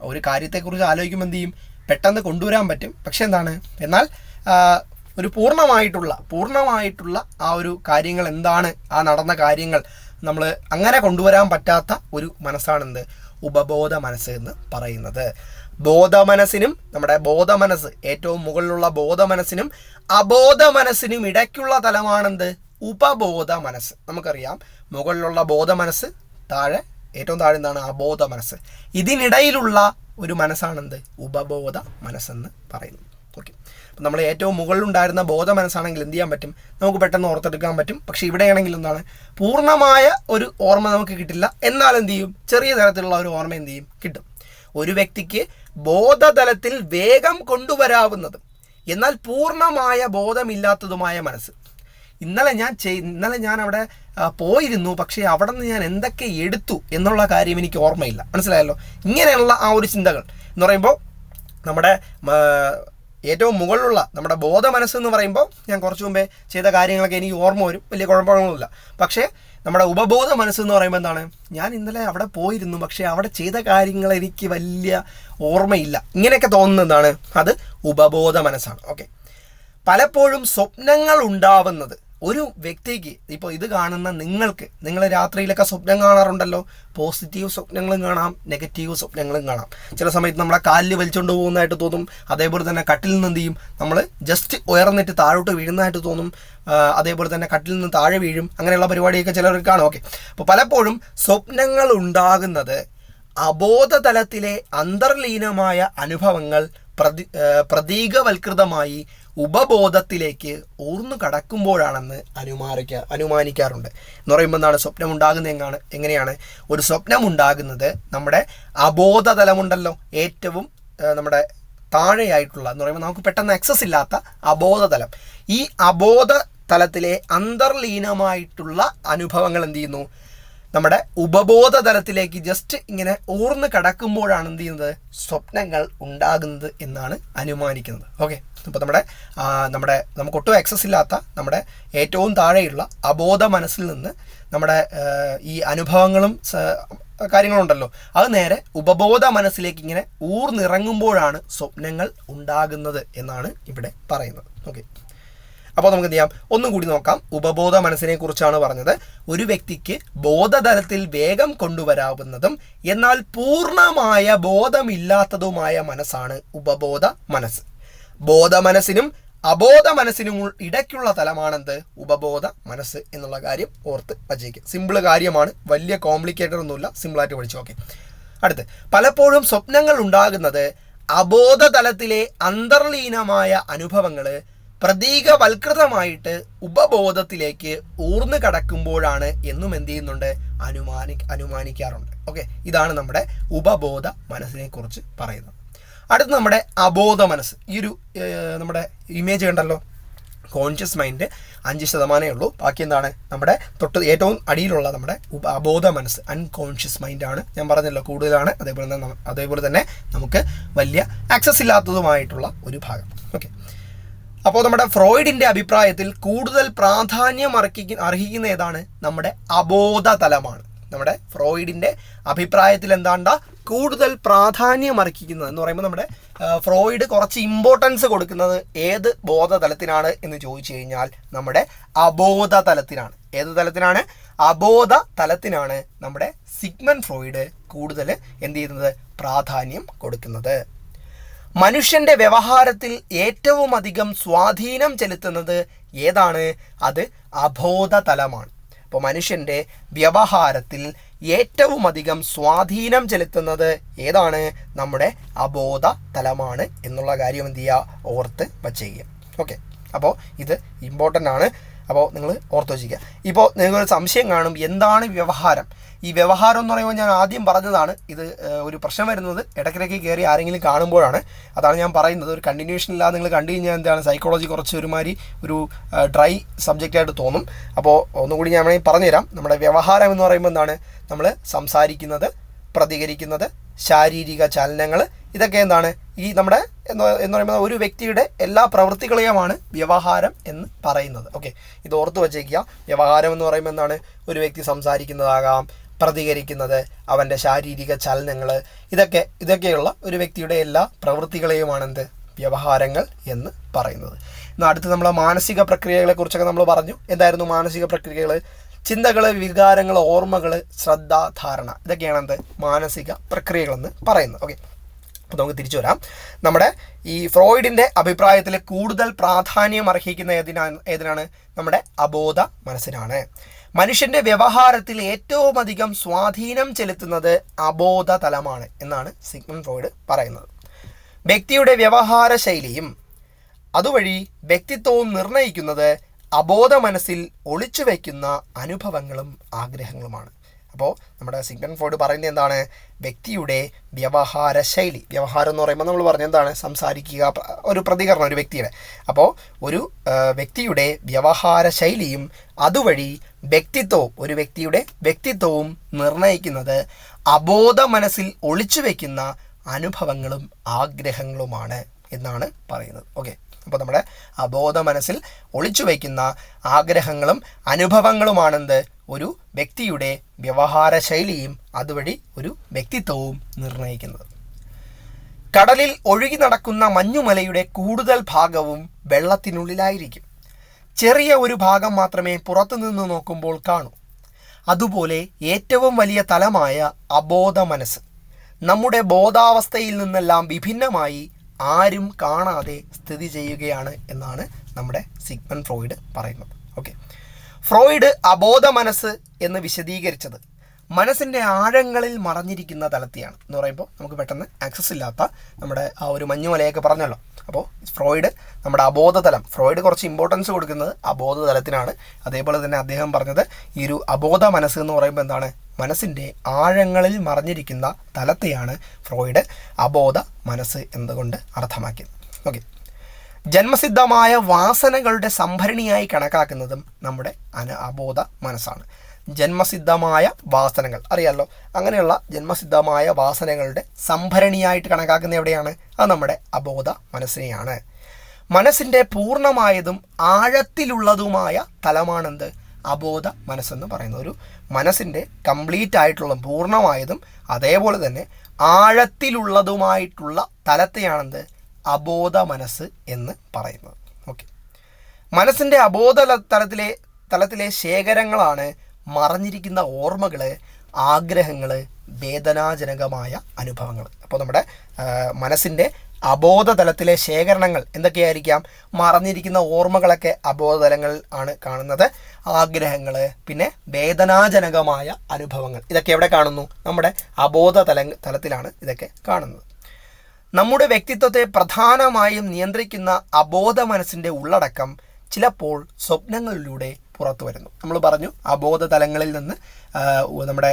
ഒരു കാര്യത്തെക്കുറിച്ച് ആലോചിക്കുമ്പോൾ എന്ത് ചെയ്യും? പെട്ടെന്ന് കൊണ്ടുവരാൻ പറ്റും. പക്ഷെ എന്താണ്? എന്നാൽ ഒരു പൂർണമായിട്ടുള്ള പൂർണമായിട്ടുള്ള ആ ഒരു കാര്യങ്ങൾ എന്താണ്? ആ നടന്ന കാര്യങ്ങൾ നമ്മൾ അങ്ങനെ കൊണ്ടുവരാൻ പറ്റാത്ത ഒരു മനസ്സാണെന്ത്? ഉപബോധ മനസ്സ് എന്ന് പറയുന്നത്. ബോധമനസ്സിനും നമ്മുടെ ബോധമനസ് ഏറ്റവും മുകളിലുള്ള ബോധമനസ്സിനും അബോധ മനസ്സിനും ഇടയ്ക്കുള്ള തലമാണെന്ത്? ഉപബോധ മനസ്സ് നമുക്കറിയാം മുകളിലുള്ള ബോധമനസ്സ് താഴെ ഏറ്റവും താഴെ എന്താണ്? അബോധ മനസ്സ് ഇതിനിടയിലുള്ള ഒരു മനസ്സാണെന്ത്? ഉപബോധ മനസ്സെന്ന് പറയുന്നു. ഓക്കെ. അപ്പം നമ്മൾ ഏറ്റവും മുകളിലുണ്ടായിരുന്ന ബോധ മനസ്സാണെങ്കിൽ എന്ത് ചെയ്യാൻ പറ്റും? നമുക്ക് പെട്ടെന്ന് ഓർത്തെടുക്കാൻ പറ്റും. പക്ഷേ ഇവിടെയാണെങ്കിൽ എന്താണ്? പൂർണമായ ഒരു ഓർമ്മ നമുക്ക് കിട്ടില്ല. എന്നാൽ എന്ത് ചെയ്യും? ചെറിയ തരത്തിലുള്ള ഒരു ഓർമ്മ എന്ത് ചെയ്യും? കിട്ടും. ഒരു വ്യക്തിക്ക് ബോധതലത്തിൽ വേഗം കൊണ്ടുവരാവുന്നതും എന്നാൽ പൂർണമായ ബോധമില്ലാത്തതുമായ മനസ്സ്. ഇന്നലെ ഞാൻ ചെയ് ഇന്നലെ ഞാൻ അവിടെ പോയിരുന്നു പക്ഷേ അവിടെ നിന്ന് ഞാൻ എന്തൊക്കെ എടുത്തു എന്നുള്ള കാര്യം എനിക്ക് ഓർമ്മയില്ല. മനസ്സിലായല്ലോ? ഇങ്ങനെയുള്ള ആ ഒരു ചിന്തകൾ എന്ന് പറയുമ്പോൾ നമ്മുടെ ഏറ്റവും മുകളിലുള്ള നമ്മുടെ ബോധ മനസ്സ് എന്ന് പറയുമ്പോൾ ഞാൻ കുറച്ച് മുമ്പേ ചെയ്ത കാര്യങ്ങളൊക്കെ എനിക്ക് ഓർമ്മ വരും. വലിയ കുഴപ്പങ്ങളൊന്നുമില്ല. പക്ഷേ നമ്മുടെ ഉപബോധ മനസ്സെന്ന് പറയുമ്പോൾ എന്താണ്? ഞാൻ ഇന്നലെ അവിടെ പോയിരുന്നു പക്ഷേ അവിടെ ചെയ്ത കാര്യങ്ങൾ എനിക്ക് വലിയ ഓർമ്മയില്ല. ഇങ്ങനെയൊക്കെ തോന്നുന്നത് എന്താണ്? അത് ഉപബോധ മനസ്സാണ്. ഓക്കെ പലപ്പോഴും സ്വപ്നങ്ങൾ ഉണ്ടാവുന്നത് ഒരു വ്യക്തിക്ക് ഇപ്പോൾ ഇത് കാണുന്ന നിങ്ങൾക്ക് നിങ്ങൾ രാത്രിയിലൊക്കെ സ്വപ്നം കാണാറുണ്ടല്ലോ. പോസിറ്റീവ് സ്വപ്നങ്ങളും കാണാം നെഗറ്റീവ് സ്വപ്നങ്ങളും കാണാം. ചില സമയത്ത് നമ്മളെ കാലിൽ വലിച്ചുകൊണ്ട് പോകുന്നതായിട്ട് തോന്നും അതേപോലെ തന്നെ കട്ടിൽ നിന്ന് എന്ത് ചെയ്യും? നമ്മൾ ജസ്റ്റ് ഉയർന്നിട്ട് താഴോട്ട് വീഴുന്നതായിട്ട് തോന്നും അതേപോലെ തന്നെ കട്ടിൽ നിന്ന് താഴെ വീഴും അങ്ങനെയുള്ള പരിപാടിയൊക്കെ ചിലർക്ക് കാണും. ഓക്കെ. അപ്പോൾ പലപ്പോഴും സ്വപ്നങ്ങൾ ഉണ്ടാകുന്നത് അബോധതലത്തിലെ അന്തർലീനമായ അനുഭവങ്ങൾ പ്രതി പ്രതീകവൽകൃതമായി ഉപബോധത്തിലേക്ക് ഊർന്നു കടക്കുമ്പോഴാണെന്ന് അനുമാനിക്ക അനുമാനിക്കാറുണ്ട്. എന്ന് പറയുമ്പോൾ എന്താണ്? സ്വപ്നം ഉണ്ടാകുന്നത് എങ്ങാണ്? എങ്ങനെയാണ്? ഒരു സ്വപ്നം ഉണ്ടാകുന്നത് നമ്മുടെ അബോധതലമുണ്ടല്ലോ. ഏറ്റവും നമ്മുടെ താഴെയായിട്ടുള്ള എന്ന് പറയുമ്പോൾ നമുക്ക് പെട്ടെന്ന് ആക്സസ് ഇല്ലാത്ത അബോധതലം. ഈ അബോധ തലത്തിലെ അന്തർലീനമായിട്ടുള്ള അനുഭവങ്ങൾ എന്ത് ചെയ്യുന്നു? നമ്മുടെ ഉപബോധ തലത്തിലേക്ക് ജസ്റ്റ് ഇങ്ങനെ ഊർന്ന് കടക്കുമ്പോഴാണ് എന്ത് ചെയ്യുന്നത്? സ്വപ്നങ്ങൾ ഉണ്ടാകുന്നത് എന്നാണ് അനുമാനിക്കുന്നത്. ഓക്കെ അപ്പോൾ നമ്മുടെ നമ്മുടെ നമുക്ക് ഒട്ടും ആക്സസ് ഇല്ലാത്ത നമ്മുടെ ഏറ്റവും താഴെയുള്ള അബോധ മനസ്സിൽ നിന്ന് നമ്മുടെ ഈ അനുഭവങ്ങളും കാര്യങ്ങളുണ്ടല്ലോ. അത് നേരെ ഉപബോധ മനസ്സിലേക്ക് ഇങ്ങനെ ഊർന്നിറങ്ങുമ്പോഴാണ് സ്വപ്നങ്ങൾ ഉണ്ടാകുന്നത് എന്നാണ് ഇവിടെ പറയുന്നത്. ഓക്കെ അപ്പോൾ നമുക്ക് എന്ത് ചെയ്യാം ഒന്നും കൂടി നോക്കാം. ഉപബോധ മനസ്സിനെ കുറിച്ചാണ് പറഞ്ഞത്. ഒരു വ്യക്തിക്ക് ബോധതലത്തിൽ വേഗം കൊണ്ടുവരാവുന്നതും എന്നാൽ പൂർണമായ ബോധമില്ലാത്തതുമായ മനസ്സാണ് ഉപബോധ മനസ്സ്. ബോധ മനസ്സിനും അബോധ മനസ്സിനും ഇടയ്ക്കുള്ള തലമാണെന്ത്? ഉപബോധ മനസ്സ് എന്നുള്ള കാര്യം ഓർത്ത് വച്ചേക്കുക സിമ്പിൾ കാര്യമാണ്. വലിയ കോംപ്ലിക്കേറ്റഡ് ഒന്നുമില്ല. സിമ്പിളായിട്ട് പഠിച്ചു. ഓക്കെ. അടുത്ത്. പലപ്പോഴും സ്വപ്നങ്ങൾ ഉണ്ടാകുന്നത് അബോധതലത്തിലെ അന്തർലീനമായ അനുഭവങ്ങൾ പ്രതീകവൽകൃതമായിട്ട് ഉപബോധത്തിലേക്ക് ഊർന്നു കടക്കുമ്പോഴാണ് എന്നും എന്ത് ചെയ്യുന്നുണ്ട്? അനുമാനി അനുമാനിക്കാറുണ്ട്. ഓക്കെ? ഇതാണ് നമ്മുടെ ഉപബോധ മനസ്സിനെ കുറിച്ച് പറയുന്നത്. അടുത്ത് നമ്മുടെ അബോധ മനസ്സ്. ഈ ഒരു നമ്മുടെ ഇമേജ് കണ്ടല്ലോ? കോൺഷ്യസ് മൈൻഡ് അഞ്ച് ശതമാനമേ ഉള്ളൂ. ബാക്കി എന്താണ്? നമ്മുടെ തൊട്ട് ഏറ്റവും അടിയിലുള്ള നമ്മുടെ അബോധ മനസ്സ് അൺകോൺഷ്യസ് മൈൻഡാണ് ഞാൻ പറഞ്ഞല്ലോ കൂടുതലാണ്. അതേപോലെ തന്നെ അതേപോലെ തന്നെ നമുക്ക് വലിയ ആക്സസ് ഇല്ലാത്തതുമായിട്ടുള്ള ഒരു ഭാഗം. ഓക്കെ? അപ്പോൾ നമ്മുടെ ഫ്രോയിഡിന്റെ അഭിപ്രായത്തിൽ കൂടുതൽ പ്രാധാന്യം അർഹിക്കുന്ന അർഹിക്കുന്ന ഏതാണ്? നമ്മുടെ അബോധ തലമാണ് നമ്മുടെ ഫ്രോയിഡിന്റെ അഭിപ്രായത്തിൽ എന്താണ്ട? കൂടുതൽ പ്രാധാന്യം അർഹിക്കുന്നത് എന്ന് പറയുമ്പോൾ നമ്മുടെ ഫ്രോയിഡ് കുറച്ച് ഇമ്പോർട്ടൻസ് കൊടുക്കുന്നത് ഏത് ബോധതലത്തിനാണ് എന്ന് ചോദിച്ചു കഴിഞ്ഞാൽ നമ്മുടെ അബോധ തലത്തിനാണ് ഏത് തലത്തിനാണ്? അബോധ തലത്തിനാണ് നമ്മുടെ സിഗ്മൻ ഫ്രോയിഡ് കൂടുതൽ എന്ത് ചെയ്യുന്നത്? പ്രാധാന്യം കൊടുക്കുന്നത്. മനുഷ്യന്റെ വ്യവഹാരത്തിൽ ഏറ്റവും അധികം സ്വാധീനം ചെലുത്തുന്നത് ഏതാണ്? അത് അബോധതലമാണ്. അപ്പോൾ മനുഷ്യന്റെ വ്യവഹാരത്തിൽ ഏറ്റവും അധികം സ്വാധീനം ചെലുത്തുന്നത് ഏതാണ്? നമ്മുടെ അബോധ തലമാണ് എന്നുള്ള കാര്യം എന്ത് ചെയ്യുക? ഓർത്ത് വച്ചേക്കുക ഓക്കെ. അപ്പോൾ ഇത് ഇമ്പോർട്ടന്റ് ആണ്. അപ്പോൾ നിങ്ങൾ ഓർത്ത് വച്ചിരിക്കുക. ഇപ്പോൾ നിങ്ങൾക്കൊരു സംശയം കാണും. എന്താണ് വ്യവഹാരം? ഈ വ്യവഹാരം എന്ന് പറയുമ്പോൾ ഞാൻ ആദ്യം പറഞ്ഞതാണ് ഇത് ഒരു പ്രശ്നം വരുന്നത് ഇടയ്ക്കിടയ്ക്ക് കയറി ആരെങ്കിലും കാണുമ്പോഴാണ്. അതാണ് ഞാൻ പറയുന്നത്. ഒരു കണ്ടിന്യൂഷൻ ഇല്ലാതെ നിങ്ങൾ കണ്ടു കഴിഞ്ഞാൽ എന്താണ് സൈക്കോളജി കുറച്ച് ഒരുമാതിരി ഒരു ഡ്രൈ സബ്ജക്റ്റായിട്ട് തോന്നും. അപ്പോൾ ഒന്നുകൂടി ഞാൻ വേണമെങ്കിൽ പറഞ്ഞുതരാം. നമ്മുടെ വ്യവഹാരം എന്ന് പറയുമ്പോൾ എന്താണ് നമ്മൾ സംസാരിക്കുന്നത് പ്രതികരിക്കുന്നത് ശാരീരിക ചലനങ്ങൾ ഇതൊക്കെ എന്താണ് ഈ നമ്മുടെ എന്ന് എന്ന് പറയുമ്പോൾ ഒരു വ്യക്തിയുടെ എല്ലാ പ്രവൃത്തികളെയുമാണ് വ്യവഹാരം എന്ന് പറയുന്നത്. ഓക്കെ. ഇത് ഓർത്ത് വച്ചേക്കുക. വ്യവഹാരം എന്ന് പറയുമ്പോൾ എന്താണ് ഒരു വ്യക്തി സംസാരിക്കുന്നതാകാം പ്രതികരിക്കുന്നത് അവന്റെ ശാരീരിക ചലനങ്ങൾ ഇതൊക്കെ ഇതൊക്കെയുള്ള ഒരു വ്യക്തിയുടെ എല്ലാ പ്രവൃത്തികളെയുമാണെന്ത്? വ്യവഹാരങ്ങൾ എന്ന് പറയുന്നത്. എന്നാൽ അടുത്ത് നമ്മൾ മാനസിക പ്രക്രിയകളെ കുറിച്ചൊക്കെ നമ്മൾ പറഞ്ഞു. എന്തായിരുന്നു മാനസിക പ്രക്രിയകൾ ചിന്തകൾ വികാരങ്ങൾ ഓർമ്മകൾ ശ്രദ്ധ ധാരണ. ഇതൊക്കെയാണ് എന്ത് മാനസിക പ്രക്രിയകളെന്ന് പറയുന്നത്. ഓക്കെ. അപ്പോൾ നമുക്ക് തിരിച്ചു വരാം. നമ്മുടെ ഈ ഫ്രോയിഡിന്റെ അഭിപ്രായത്തിൽ കൂടുതൽ പ്രാധാന്യം അർഹിക്കുന്ന ഏതിനാണ് ഏതിനാണ്? നമ്മുടെ അബോധ മനസ്സിനാണ്. മനുഷ്യന്റെ വ്യവഹാരത്തിൽ ഏറ്റവും അധികം സ്വാധീനം ചെലുത്തുന്നത് അബോധ തലമാണ് എന്നാണ് സിഗ്മൻ ഫ്രോയിഡ് പറയുന്നത്. വ്യക്തിയുടെ വ്യവഹാര ശൈലിയും അതുവഴി വ്യക്തിത്വവും നിർണയിക്കുന്നത് അബോധ മനസ്സിൽ ഒളിച്ചു വയ്ക്കുന്ന അനുഭവങ്ങളും ആഗ്രഹങ്ങളുമാണ്. അപ്പോൾ നമ്മുടെ സിഗ്മൻ ഫോർഡ് പറയുന്നത് എന്താണ്? വ്യക്തിയുടെ വ്യവഹാര ശൈലി. വ്യവഹാരം എന്ന് പറയുമ്പോൾ നമ്മൾ പറഞ്ഞ എന്താണ്? സംസാരിക്കുക ഒരു പ്രതികരണം ഒരു വ്യക്തിയുടെ. അപ്പോൾ ഒരു വ്യക്തിയുടെ വ്യവഹാര ശൈലിയും അതുവഴി വ്യക്തിത്വവും ഒരു വ്യക്തിയുടെ വ്യക്തിത്വവും നിർണയിക്കുന്നത് അബോധ മനസ്സിൽ ഒളിച്ചു വയ്ക്കുന്ന അനുഭവങ്ങളും ആഗ്രഹങ്ങളുമാണ് എന്നാണ് പറയുന്നത്. ഓക്കെ. അപ്പോൾ നമ്മുടെ അബോധ മനസ്സിൽ ഒളിച്ചു വയ്ക്കുന്ന ആഗ്രഹങ്ങളും അനുഭവങ്ങളുമാണെന്ത്? ഒരു വ്യക്തിയുടെ വ്യവഹാര ശൈലിയും അതുവഴി ഒരു വ്യക്തിത്വവും നിർണയിക്കുന്നത് കടലിൽ ഒഴുകി നടക്കുന്ന മഞ്ഞുമലയുടെ കൂടുതൽ ഭാഗവും വെള്ളത്തിനുള്ളിലായിരിക്കും. ചെറിയ ഒരു ഭാഗം മാത്രമേ പുറത്തുനിന്ന് നോക്കുമ്പോൾ കാണൂ. അതുപോലെ ഏറ്റവും വലിയ തലമായ അബോധ മനസ്സ് നമ്മുടെ ബോധാവസ്ഥയിൽ നിന്നെല്ലാം വിഭിന്നമായി ആരും കാണാതെ സ്ഥിതി ചെയ്യുകയാണ് എന്നാണ് നമ്മുടെ സിഗ്മൻ ഫ്രോയിഡ് പറയുന്നത്. ഓക്കെ ഫ്രോയിഡ് അബോധ മനസ്സ് എന്ന് വിശദീകരിച്ചത് മനസ്സിന്റെ ആഴങ്ങളിൽ മറഞ്ഞിരിക്കുന്ന തലത്തെയാണ് എന്ന് പറയുമ്പോൾ നമുക്ക് പെട്ടെന്ന് ആക്സസ് ഇല്ലാത്ത നമ്മുടെ ആ ഒരു മഞ്ഞുമലയൊക്കെ പറഞ്ഞല്ലോ. അപ്പോൾ ഫ്രോയിഡ് നമ്മുടെ അബോധതലം ഫ്രോയിഡ് കുറച്ച് ഇമ്പോർട്ടൻസ് കൊടുക്കുന്നത് അബോധതലത്തിനാണ്. അതേപോലെ തന്നെ അദ്ദേഹം പറഞ്ഞത് ഈ ഒരു അബോധ മനസ്സ് എന്ന് പറയുമ്പോൾ എന്താണ്? മനസ്സിന്റെ ആഴങ്ങളിൽ മറഞ്ഞിരിക്കുന്ന തലത്തെയാണ് ഫ്രോയിഡ് അബോധ മനസ്സ് എന്നതുകൊണ്ട് അർത്ഥമാക്കിയത്. ഓക്കെ ജന്മസിദ്ധമായ വാസനകളുടെ സംഭരണിയായി കണക്കാക്കുന്നതും നമ്മുടെ അന അബോധ മനസ്സാണ്. ജന്മസിദ്ധമായ വാസനകൾ. അറിയാമല്ലോ അങ്ങനെയുള്ള ജന്മസിദ്ധമായ വാസനകളുടെ സംഭരണിയായിട്ട് കണക്കാക്കുന്ന എവിടെയാണ്? അത് നമ്മുടെ അബോധ മനസ്സിനെയാണ്. മനസ്സിന്റെ പൂർണമായതും ആഴത്തിലുള്ളതുമായ തലമാണെന്ത്? അബോധ മനസ്സെന്ന് പറയുന്ന ഒരു മനസ്സിന്റെ കംപ്ലീറ്റ് ആയിട്ടുള്ള പൂർണമായതും അതേപോലെ തന്നെ ആഴത്തിലുള്ളതുമായിട്ടുള്ള തലത്തെയാണെന്ത്? അബോധ മനസ്സ് എന്ന് പറയുന്നത്. ഓക്കെ മനസ്സിന്റെ അബോധ തലത്തിലെ തലത്തിലെ ശേഖരങ്ങളാണ് മറഞ്ഞിരിക്കുന്ന ഓർമ്മകൾ ആഗ്രഹങ്ങൾ വേദനാജനകമായ അനുഭവങ്ങൾ അപ്പോൾ നമ്മുടെ മനസ്സിന്റെ അബോധതലത്തിലെ ശേഖരണങ്ങൾ എന്തൊക്കെയായിരിക്കാം? മറഞ്ഞിരിക്കുന്ന ഓർമ്മകളൊക്കെ അബോധതലങ്ങൾ ആണ് കാണുന്നത്. ആഗ്രഹങ്ങൾ പിന്നെ വേദനാജനകമായ അനുഭവങ്ങൾ. ഇതൊക്കെ എവിടെ കാണുന്നു? നമ്മുടെ അബോധ തല തലത്തിലാണ് ഇതൊക്കെ കാണുന്നത്. നമ്മുടെ വ്യക്തിത്വത്തെ പ്രധാനമായും നിയന്ത്രിക്കുന്ന അബോധ മനസ്സിന്റെ ഉള്ളടക്കം ചിലപ്പോൾ സ്വപ്നങ്ങളിലൂടെ പുറത്തു വരുന്നു നമ്മൾ പറഞ്ഞു അബോധ തലങ്ങളിൽ നിന്ന് നമ്മുടെ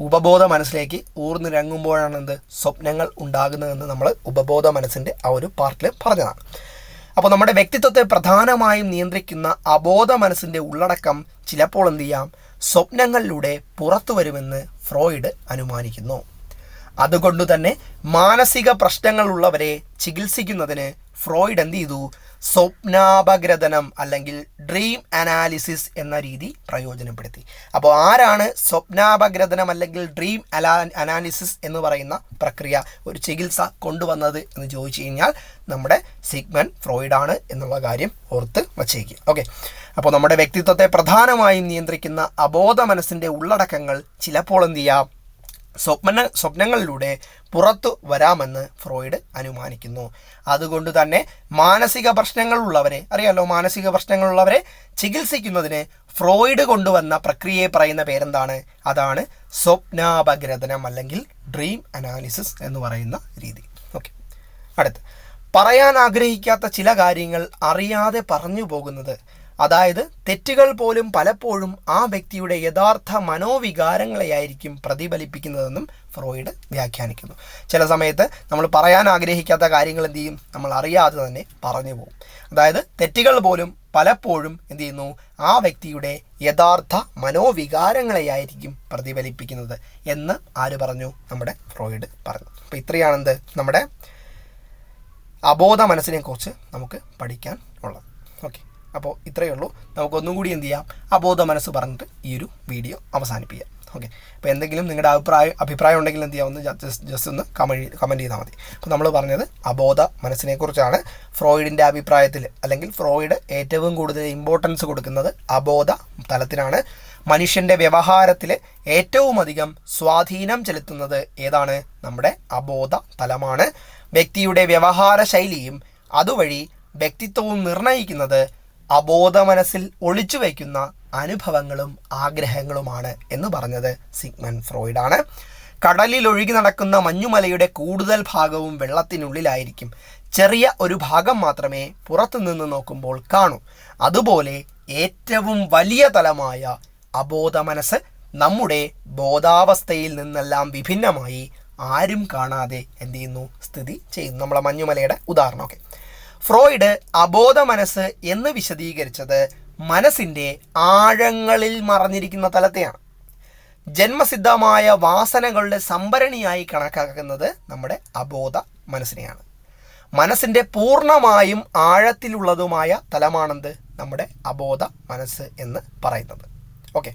ഉപബോധ മനസ്സിലേക്ക് ഊർന്നിറങ്ങുമ്പോഴാണ് എന്ത് സ്വപ്നങ്ങൾ ഉണ്ടാകുന്നതെന്ന് നമ്മൾ ഉപബോധ മനസ്സിന്റെ ആ ഒരു പാർട്ടിൽ പറഞ്ഞതാണ്. അപ്പോൾ നമ്മുടെ വ്യക്തിത്വത്തെ പ്രധാനമായും നിയന്ത്രിക്കുന്ന അബോധ മനസ്സിന്റെ ഉള്ളടക്കം ചിലപ്പോൾ എന്ത് ചെയ്യാം? സ്വപ്നങ്ങളിലൂടെ പുറത്തു വരുമെന്ന് ഫ്രോയിഡ് അനുമാനിക്കുന്നു. അതുകൊണ്ട് തന്നെ മാനസിക പ്രശ്നങ്ങളുള്ളവരെ ചികിത്സിക്കുന്നതിന് ഫ്രോയിഡ് എന്ത് ചെയ്തു? സ്വപ്നാപഗ്രഥനം അല്ലെങ്കിൽ ഡ്രീം അനാലിസിസ് എന്ന രീതി പ്രയോജനപ്പെടുത്തി. അപ്പോൾ ആരാണ് സ്വപ്നാപഗ്രഥനം അല്ലെങ്കിൽ ഡ്രീം അലാ അനാലിസിസ് എന്ന് പറയുന്ന പ്രക്രിയ ഒരു ചികിത്സ കൊണ്ടുവന്നത് എന്ന് ചോദിച്ചു കഴിഞ്ഞാൽ നമ്മുടെ സിഗ്മൻ ഫ്രോയിഡാണ് എന്നുള്ള കാര്യം ഓർത്ത് വച്ചേക്കുക ഓക്കെ. അപ്പോൾ നമ്മുടെ വ്യക്തിത്വത്തെ പ്രധാനമായും നിയന്ത്രിക്കുന്ന അബോധ മനസ്സിന്റെ ഉള്ളടക്കങ്ങൾ ചിലപ്പോൾ എന്ത് ചെയ്യാം? സ്വപ്ന സ്വപ്നങ്ങളിലൂടെ പുറത്തു വരാമെന്ന് ഫ്രോയിഡ് അനുമാനിക്കുന്നു. അതുകൊണ്ട് തന്നെ മാനസിക പ്രശ്നങ്ങളുള്ളവരെ അറിയാലോ മാനസിക പ്രശ്നങ്ങളുള്ളവരെ ചികിത്സിക്കുന്നതിന് ഫ്രോയിഡ് കൊണ്ടുവന്ന പ്രക്രിയയെ പറയുന്ന പേരെന്താണ്? അതാണ് സ്വപ്നാപഗ്രഥനം അല്ലെങ്കിൽ ഡ്രീം അനാലിസിസ് എന്ന് പറയുന്ന രീതി. ഓക്കെ. അടുത്ത്. പറയാൻ ആഗ്രഹിക്കാത്ത ചില കാര്യങ്ങൾ അറിയാതെ പറഞ്ഞു പോകുന്നത് അതായത് തെറ്റുകൾ പോലും പലപ്പോഴും ആ വ്യക്തിയുടെ യഥാർത്ഥ മനോവികാരങ്ങളെയായിരിക്കും പ്രതിഫലിപ്പിക്കുന്നതെന്നും ഫ്രോയിഡ് വ്യാഖ്യാനിക്കുന്നു. ചില സമയത്ത് നമ്മൾ പറയാൻ ആഗ്രഹിക്കാത്ത കാര്യങ്ങൾ എന്ത് ചെയ്യും? നമ്മൾ അറിയാതെ തന്നെ പറഞ്ഞു പോകും. അതായത് തെറ്റുകൾ പോലും പലപ്പോഴും എന്ത് ചെയ്യുന്നു? ആ വ്യക്തിയുടെ യഥാർത്ഥ മനോവികാരങ്ങളെയായിരിക്കും പ്രതിഫലിപ്പിക്കുന്നത് എന്ന് ആര് പറഞ്ഞു? നമ്മുടെ ഫ്രോയിഡ് പറഞ്ഞു. അപ്പോൾ ഇത്രയാണെന്ത് നമ്മുടെ അബോധ മനസ്സിനെക്കുറിച്ച് നമുക്ക് പഠിക്കാൻ ഉള്ളത്. ഓക്കെ. അപ്പോൾ ഇത്രയേ ഉള്ളൂ. നമുക്കൊന്നും കൂടി എന്ത് ചെയ്യാം? അബോധ മനസ്സ് പറഞ്ഞിട്ട് ഈ ഒരു വീഡിയോ അവസാനിപ്പിക്കാം. ഓക്കെ അപ്പോൾ എന്തെങ്കിലും നിങ്ങളുടെ അഭിപ്രായം അഭിപ്രായം ഉണ്ടെങ്കിൽ എന്ത് ചെയ്യാം? ഒന്ന് ജസ്റ്റ് ജസ്റ്റ് ഒന്ന് കമന്റ് കമന്റ് ചെയ്താൽ മതി. അപ്പോൾ നമ്മൾ പറഞ്ഞത് അബോധ മനസ്സിനെക്കുറിച്ചാണ്. ഫ്രോയിഡിന്റെ അഭിപ്രായത്തിൽ അല്ലെങ്കിൽ ഫ്രോയിഡ് ഏറ്റവും കൂടുതൽ ഇമ്പോർട്ടൻസ് കൊടുക്കുന്നത് അബോധ തലത്തിനാണ് മനുഷ്യന്റെ വ്യവഹാരത്തിൽ ഏറ്റവും അധികം സ്വാധീനം ചെലുത്തുന്നത് ഏതാണ്? നമ്മുടെ അബോധ തലമാണ്. വ്യക്തിയുടെ വ്യവഹാര ശൈലിയും അതുവഴി വ്യക്തിത്വവും നിർണയിക്കുന്നത് അബോധ മനസ്സിൽ ഒളിച്ചു വയ്ക്കുന്ന അനുഭവങ്ങളും ആഗ്രഹങ്ങളുമാണ് എന്ന് പറഞ്ഞത് സിഗ്മൻ ഫ്രോയിഡാണ്. കടലിൽ ഒഴുകി നടക്കുന്ന മഞ്ഞുമലയുടെ കൂടുതൽ ഭാഗവും വെള്ളത്തിനുള്ളിലായിരിക്കും. ചെറിയ ഒരു ഭാഗം മാത്രമേ പുറത്തുനിന്ന് നോക്കുമ്പോൾ കാണൂ. അതുപോലെ ഏറ്റവും വലിയ തലമായ അബോധ മനസ്സ് നമ്മുടെ ബോധാവസ്ഥയിൽ നിന്നെല്ലാം വിഭിന്നമായി ആരും കാണാതെ എന്ത് ചെയ്യുന്നു? സ്ഥിതി ചെയ്യുന്നു. നമ്മളെ മഞ്ഞുമലയുടെ ഉദാഹരണമൊക്കെ. ഫ്രോയിഡ് അബോധ മനസ്സ് എന്ന് വിശദീകരിച്ചത് മനസ്സിന്റെ ആഴങ്ങളിൽ മറഞ്ഞിരിക്കുന്ന തലത്തെയാണ്. ജന്മസിദ്ധമായ വാസനകളുടെ സംഭരണിയായി കണക്കാക്കുന്നത് നമ്മുടെ അബോധ മനസ്സിനെയാണ്. മനസ്സിന്റെ പൂർണമായും ആഴത്തിലുള്ളതുമായ തലമാണെന്ത്? നമ്മുടെ അബോധ മനസ്സ് എന്ന് പറയുന്നത്. ഓക്കെ.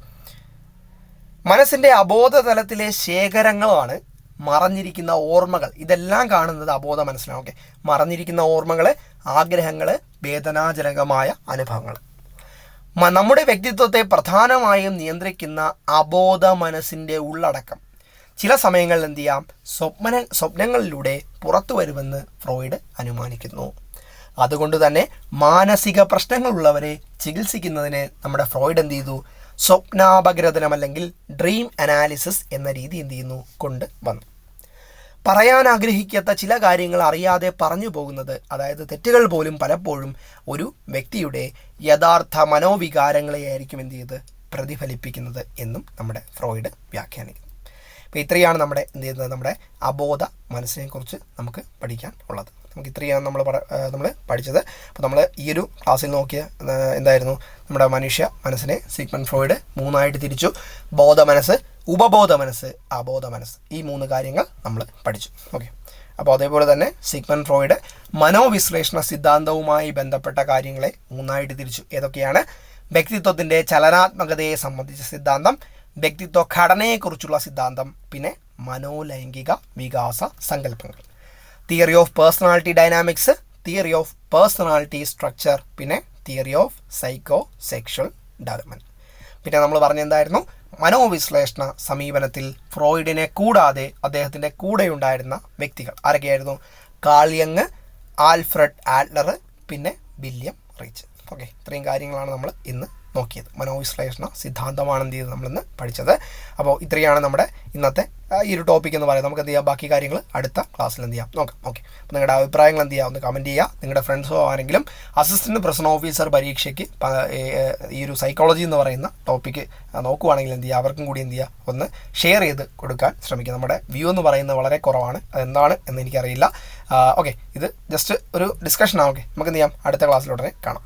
മനസ്സിന്റെ അബോധ തലത്തിലെ ശേഖരങ്ങളാണ് മറഞ്ഞിരിക്കുന്ന ഓർമ്മകൾ. ഇതെല്ലാം കാണുന്നത് അബോധ മനസ്സിലാണ് ഓക്കെ. മറഞ്ഞിരിക്കുന്ന ഓർമ്മകൾ ആഗ്രഹങ്ങൾ വേദനാജനകമായ അനുഭവങ്ങൾ. നമ്മുടെ വ്യക്തിത്വത്തെ പ്രധാനമായും നിയന്ത്രിക്കുന്ന അബോധ മനസ്സിന്റെ ഉള്ളടക്കം. ചില സമയങ്ങളിൽ എന്ത് ചെയ്യാം? സ്വപ്ന സ്വപ്നങ്ങളിലൂടെ പുറത്തു വരുമെന്ന് ഫ്രോയിഡ് അനുമാനിക്കുന്നു. അതുകൊണ്ട് തന്നെ മാനസിക പ്രശ്നങ്ങളുള്ളവരെ ചികിത്സിക്കുന്നതിന് നമ്മുടെ ഫ്രോയിഡ് എന്ത് ചെയ്തു? സ്വപ്നാപഗ്രഥനം അല്ലെങ്കിൽ ഡ്രീം അനാലിസിസ് എന്ന രീതി എന്ത് ചെയ്യുന്നു? കൊണ്ട് വന്നു. പറയാൻ ആഗ്രഹിക്കാത്ത ചില കാര്യങ്ങൾ അറിയാതെ പറഞ്ഞു പോകുന്നത് അതായത് തെറ്റുകൾ പോലും പലപ്പോഴും ഒരു വ്യക്തിയുടെ യഥാർത്ഥ മനോവികാരങ്ങളെയായിരിക്കും എന്ത് ചെയ്ത് പ്രതിഫലിപ്പിക്കുന്നത് എന്നും നമ്മുടെ ഫ്രോയിഡ് വ്യാഖ്യാനിക്കുന്നു. അപ്പോൾ ഇത്രയാണ് നമ്മുടെ എന്ത് ചെയ്യുന്നത് നമ്മുടെ അബോധ മനസ്സിനെക്കുറിച്ച് നമുക്ക് പഠിക്കാൻ ഉള്ളത്. നമുക്ക് ഇത്രയാണ് നമ്മൾ നമ്മൾ പഠിച്ചത്. അപ്പോൾ നമ്മൾ ഈ ഒരു ക്ലാസ്സിൽ നോക്കിയ എന്തായിരുന്നു? നമ്മുടെ മനുഷ്യ മനസ്സിനെ സിഗ്മൻ ഫ്രോയിഡ് മൂന്നായിട്ട് തിരിച്ചു. ബോധ മനസ്സ് ഉപബോധ മനസ്സ് അബോധ മനസ്സ്. ഈ മൂന്ന് കാര്യങ്ങൾ നമ്മൾ പഠിച്ചു. ഓക്കെ. അപ്പോൾ അതേപോലെ തന്നെ സിഗ്മൻ ഫ്രോയിഡ് മനോവിശ്ലേഷണ സിദ്ധാന്തവുമായി ബന്ധപ്പെട്ട കാര്യങ്ങളെ മൂന്നായിട്ട് തിരിച്ചു. ഏതൊക്കെയാണ്? വ്യക്തിത്വത്തിന്റെ ചലനാത്മകതയെ സംബന്ധിച്ച സിദ്ധാന്തം വ്യക്തിത്വ ഘടനയെക്കുറിച്ചുള്ള സിദ്ധാന്തം പിന്നെ മനോലൈംഗിക വികാസ സങ്കല്പങ്ങൾ. Theory of personality dynamics theory of personality structure പിന്നെ theory of psycho sexual development പിന്നെ നമ്മൾ പറഞ്ഞെന്തായിരുന്നു? മനോവിശ്ലേഷണ സമീപനത്തിൽ ഫ്രോയിഡിനെ കൂടാതെ അദ്ദേഹത്തിന്റെ കൂടെയുണ്ടായിരുന്ന വ്യക്തികൾ ആരൊക്കെയായിരുന്നു? കാളിയങ് ആൽഫ്രഡ് ആഡ്ലർ പിന്നെ വില്യം റീച്ച്. ഓക്കെ ഇത്രയും കാര്യങ്ങളാണ് നമ്മൾ ഇന്ന് നോക്കിയത്. മനോവിശ്ലേഷണ സിദ്ധാന്തമാണ് എന്ത് ചെയ്തത് നമ്മളിന്ന് പഠിച്ചത്. അപ്പോൾ ഇത്രയാണ് നമ്മുടെ ഇന്നത്തെ ഈ ഒരു ടോപ്പിക് എന്ന് പറയുന്നത് നമുക്ക് എന്ത് ചെയ്യാം? ബാക്കി കാര്യങ്ങൾ അടുത്ത ക്ലാസ്സിൽ എന്ത് ചെയ്യാം? നോക്കാം. ഓക്കെ അപ്പോൾ നിങ്ങളുടെ അഭിപ്രായങ്ങൾ എന്ത് ചെയ്യാം? ഒന്ന് കമന്റ് ചെയ്യുക. നിങ്ങളുടെ ഫ്രണ്ട്സോ ആരെങ്കിലും അസിസ്റ്റന്റ് പ്രസന്റ് ഓഫീസർ പരീക്ഷയ്ക്ക് ഈ ഒരു സൈക്കോളജി എന്ന് പറയുന്ന ടോപ്പിക്ക് നോക്കുവാണെങ്കിൽ എന്ത് ചെയ്യുക അവർക്കും കൂടി എന്ത് ചെയ്യുക ഒന്ന് ഷെയർ ചെയ്ത് കൊടുക്കാൻ ശ്രമിക്കുക. നമ്മുടെ വ്യൂ എന്ന് പറയുന്നത് വളരെ കുറവാണ്. അതെന്താണ് എന്ന് എനിക്കറിയില്ല. ഓക്കെ ഇത് ജസ്റ്റ് ഒരു ഡിസ്കഷനാണ് ഓക്കെ നമുക്ക് എന്ത് ചെയ്യാം? അടുത്ത ക്ലാസ്സിലുടനെ കാണാം.